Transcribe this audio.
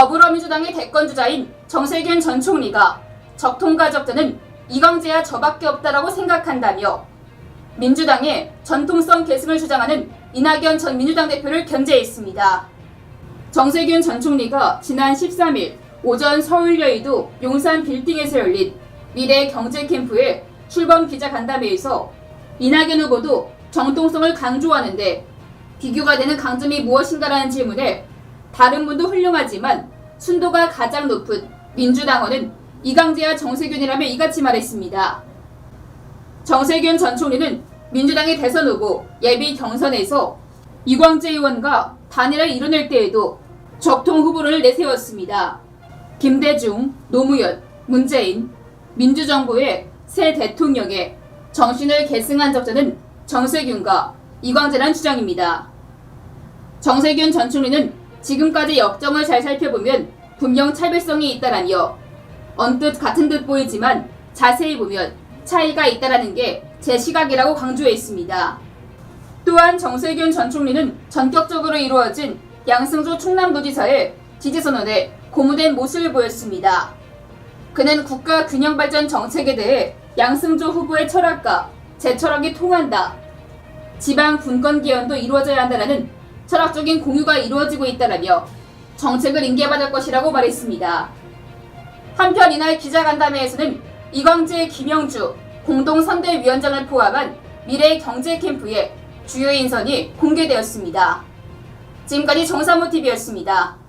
더불어민주당의 대권 주자인 정세균 전 총리가 적통과 적대는 이광재야 저밖에 없다라고 생각한다며 민주당의 전통성 계승을 주장하는 이낙연 전 민주당 대표를 견제했습니다. 정세균 전 총리가 지난 13일 오전 서울 여의도 용산 빌딩에서 열린 미래 경제 캠프의 출범 기자 간담회에서 이낙연 후보도 정통성을 강조하는데 비교가 되는 강점이 무엇인가라는 질문에 다른 분도 훌륭하지만 순도가 가장 높은 민주당원은 이강재와 정세균이라며 이같이 말했습니다. 정세균 전 총리는 민주당의 대선 후보 예비 경선에서 이광재 의원과 단일을 이뤄낼 때에도 적통 후보를 내세웠습니다. 김대중, 노무현, 문재인, 민주정부의 새 대통령의 정신을 계승한 적자는 정세균과 이광재란 주장입니다. 정세균 전 총리는 지금까지 역정을 잘 살펴보면 분명 차별성이 있다라며 언뜻 같은 듯 보이지만 자세히 보면 차이가 있다라는 게 제 시각이라고 강조했습니다. 또한 정세균 전 총리는 전격적으로 이루어진 양승조 충남도지사의 지지선언에 고무된 모습을 보였습니다. 그는 국가 균형 발전 정책에 대해 양승조 후보의 철학과 제 철학이 통한다. 지방 분권 개헌도 이루어져야 한다는 철학적인 공유가 이루어지고 있다라며 정책을 인계받을 것이라고 말했습니다. 한편 이날 기자간담회에서는 이광재, 김영주 공동선대위원장을 포함한 미래 경제 캠프의 주요 인선이 공개되었습니다. 지금까지 정사모 TV였습니다.